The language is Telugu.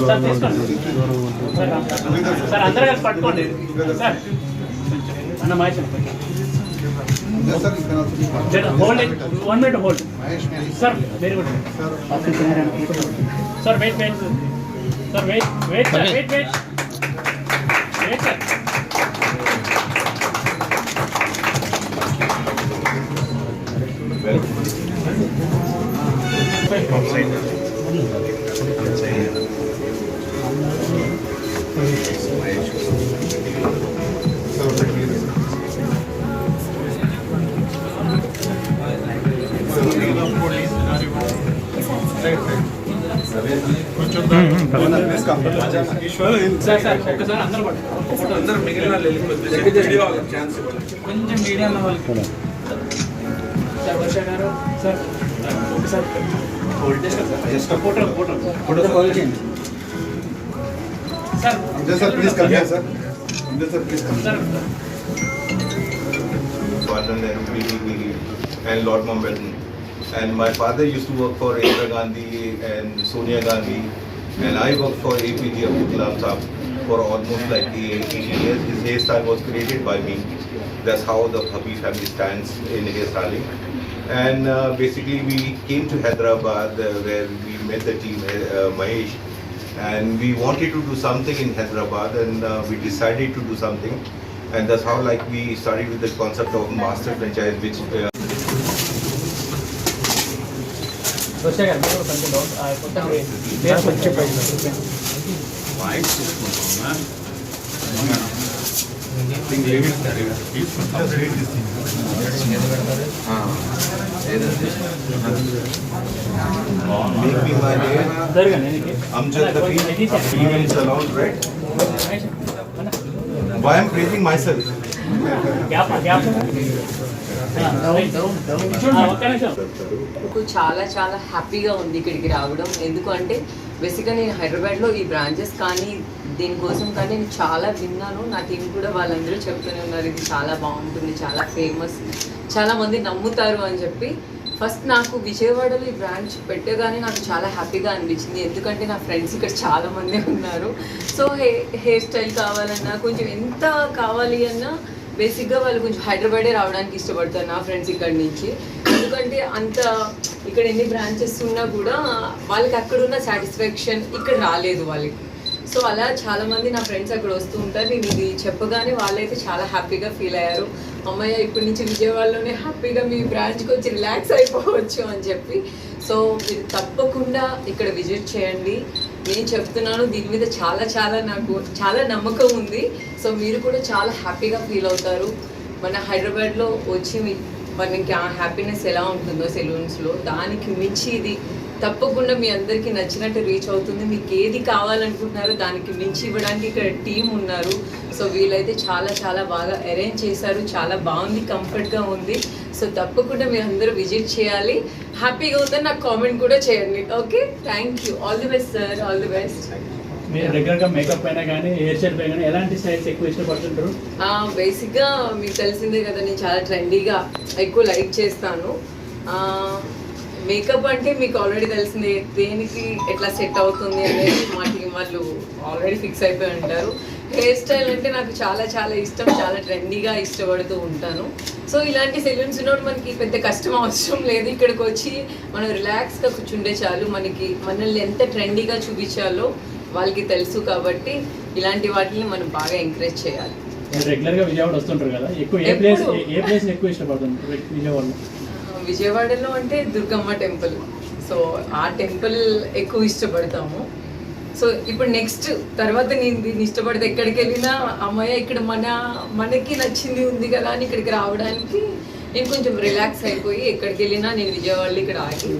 సార్ తీసుకోండి సార్ అందరూ కలిసి పట్టుకోండి సార్ అన్న Mahesh hold one minute hold sir very good sir wait wait sir wait wait sir wait wait wait sir sir sir ఒక్కసారి అందరూ పట్టుకోండి అందరూ మిగిలిన వాళ్ళు వెళ్ళిపోతే వీడియో వాళ్ళకి ఛాన్స్ ఇవ్వండి కొంచెం మీడియా ఉన్న వాళ్ళకి సార్ వర్ష గారు సార్ ఒకసారి just photo photo sir sir please come here sir sir please come sir Pardon and PDP and Lord Mountbatten. And my father used to work for Indira Gandhi and Sonia Gandhi, and I worked for APJ Abdul Kalam for almost like 18 years. His hairstyle was created by me. That's how the Bhabhi family stands in hairstyling. And uh, basically, we came to Hyderabad uh, where we met the team, uh, Mahesh, and we wanted to do something in Hyderabad, and uh, we decided to do something. And that's how like we started with the concept of master franchise, which uh, వర్ష గారు మీరు కూడా కొంచెం డౌట్ ఆ మొత్తం పేరు కొంచెం వాయిస్ తీసుకుంటున్నా make me my name. జరగండి దీనికి Amjad Taqi, females allowed, right? Why I'm praising myself? నాకు చాలా చాలా హ్యాపీగా ఉంది ఇక్కడికి రావడం. ఎందుకంటే బేసిక్గా నేను హైదరాబాద్లో ఈ బ్రాంచెస్ కానీ దీనికోసం కానీ నేను చాలా విన్నాను. నా టీం కూడా వాళ్ళందరూ చెప్తూనే ఉన్నారు ఇది చాలా బాగుంటుంది చాలా ఫేమస్ చాలా మంది నమ్ముతారు అని చెప్పి. ఫస్ట్ నాకు విజయవాడలో ఈ బ్రాంచ్ పెట్టగానే నాకు చాలా హ్యాపీగా అనిపించింది. ఎందుకంటే నా ఫ్రెండ్స్ ఇక్కడ చాలామంది ఉన్నారు. సో హే హెయిర్ స్టైల్ కావాలన్నా కొంచెం ఎంత కావాలి అన్నా బేసిక్గా వాళ్ళు కొంచెం హైదరాబాదే రావడానికి ఇష్టపడతారు నా ఫ్రెండ్స్ ఇక్కడ నుంచి. ఎందుకంటే అంత ఇక్కడ ఎన్ని బ్రాంచెస్ ఉన్నా కూడా వాళ్ళకి అక్కడ ఉన్న సాటిస్ఫాక్షన్ ఇక్కడ రాలేదు వాళ్ళకి. సో అలా చాలా మంది నా ఫ్రెండ్స్ అక్కడ వస్తూ ఉంటారు. నేను ఇది చెప్పగానే వాళ్ళైతే చాలా హ్యాపీగా ఫీల్ అయ్యారు. అమ్మయ్య ఇప్పటి నుంచి విజయవాడలోనే హ్యాపీగా మీ బ్రాంచ్కి వచ్చి రిలాక్స్ అయిపోవచ్చు అని చెప్పి. సో మీరు తప్పకుండా ఇక్కడ విజిట్ చేయండి. నేను చెప్తున్నాను దీని మీద చాలా చాలా నాకు చాలా నమ్మకం ఉంది. సో మీరు కూడా చాలా హ్యాపీగా ఫీల్ అవుతారు. మన హైదరాబాద్లో వచ్చి మనకి ఆ హ్యాపీనెస్ ఎలా ఉంటుందో సెలూన్స్లో దానికి మించి ఇది తప్పకుండా మీ అందరికీ నచ్చినట్టు రీచ్ అవుతుంది. మీకు ఏది కావాలనుకుంటున్నారో దానికి మించి ఇవ్వడానికి ఇక్కడ టీం ఉన్నారు. సో వీళ్ళైతే చాలా చాలా బాగా అరేంజ్ చేశారు. చాలా బాగుంది కంఫర్ట్గా ఉంది. సో తప్పకుండా మీరు అందరూ విజిట్ చేయాలి. హ్యాపీగా ఉందని నాకు కామెంట్ కూడా చేయండి. Okay thank you all the best sir all the best మీరు రెగ్యులర్గా మేకప్ అయినా కానీ హెయిర్ స్టైల్ పైన కానీ ఎలాంటి స్టైల్స్ ఎక్కువ ఇష్టపడుతుంటారు? బేసిక్గా మీకు తెలిసిందే కదా నేను చాలా ట్రెండీగా ఎక్కువ లైక్ చేస్తాను. మేకప్ అంటే మీకు ఆల్రెడీ తెలిసిందే దేనికి ఎట్లా సెట్ అవుతుంది అనేది మా టీం వాళ్ళు ఆల్రెడీ ఫిక్స్ అయిపోయి ఉంటారు. హెయిర్ స్టైల్ అంటే నాకు చాలా చాలా ఇష్టం చాలా ట్రెండీగా ఇష్టపడుతూ ఉంటాను. సో ఇలాంటి సెలూన్స్ ఉన్నప్పుడు మనకి పెద్ద కష్టం అవసరం లేదు. ఇక్కడికి వచ్చి మనం రిలాక్స్గా కూర్చుంటే చాలు. మనకి మనల్ని ఎంత ట్రెండీగా చూపించాలో వాళ్ళకి తెలుసు కాబట్టి ఇలాంటి వాటిని మనం బాగా ఎంకరేజ్ చేయాలి. రెగ్యులర్గా విజయవాడ వస్తుంటారు కదా. ఎక్కువ ఏ ప్లేస్? ఏ ప్లేస్ ఎక్కువ ఇష్టపడుతుంటారు విజయవాడలో? విజయవాడలో అంటే దుర్గమ్మ టెంపుల్. సో ఆ టెంపుల్ ఎక్కువ ఇష్టపడతాము. సో ఇప్పుడు నెక్స్ట్ తర్వాత నేను దీన్ని ఇష్టపడితే ఎక్కడికి వెళ్ళినా అమ్మాయి ఇక్కడ మన మనకి నచ్చింది ఉంది కదా అని ఇక్కడికి రావడానికి నేను కొంచెం రిలాక్స్ అయిపోయి ఎక్కడికి వెళ్ళినా నేను విజయవాడలో ఇక్కడ ఆగి